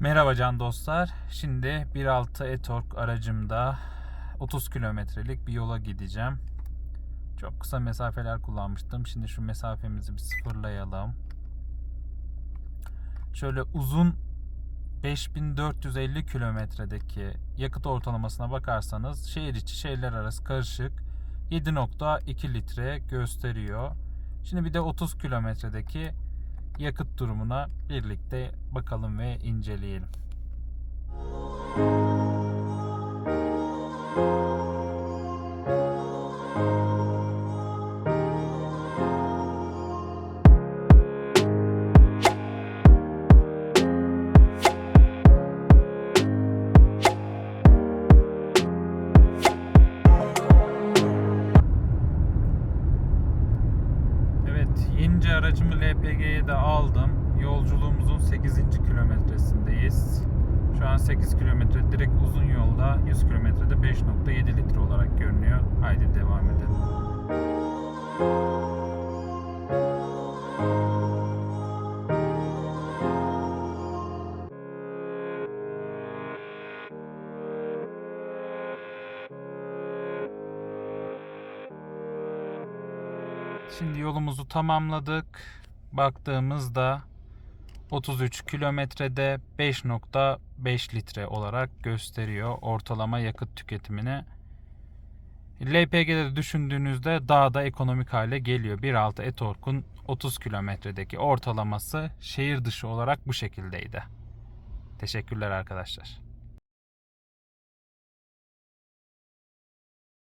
Merhaba can dostlar. Şimdi 1.6 e-tork aracımda 30 kilometrelik bir yola gideceğim. Çok kısa mesafeler kullanmıştım. Şimdi şu mesafemizi bir sıfırlayalım. Şöyle uzun 5450 kilometredeki yakıt ortalamasına bakarsanız şehir içi şehirler arası karışık 7.2 litre gösteriyor. Şimdi bir de 30 kilometredeki yakıt durumuna birlikte bakalım ve inceleyelim. Yenice aracımı LPG'ye de aldım. Yolculuğumuzun 8. kilometresindeyiz. Şu an 8 kilometre direkt uzun yolda 100 kilometrede 5.7 litre olarak görünüyor. Haydi devam edelim. Şimdi yolumuzu tamamladık. Baktığımızda 33 kilometrede 5.5 litre olarak gösteriyor ortalama yakıt tüketimini. LPG'de düşündüğünüzde daha da ekonomik hale geliyor. 1.6 e-tork'un 30 kilometredeki ortalaması şehir dışı olarak bu şekildeydi. Teşekkürler arkadaşlar.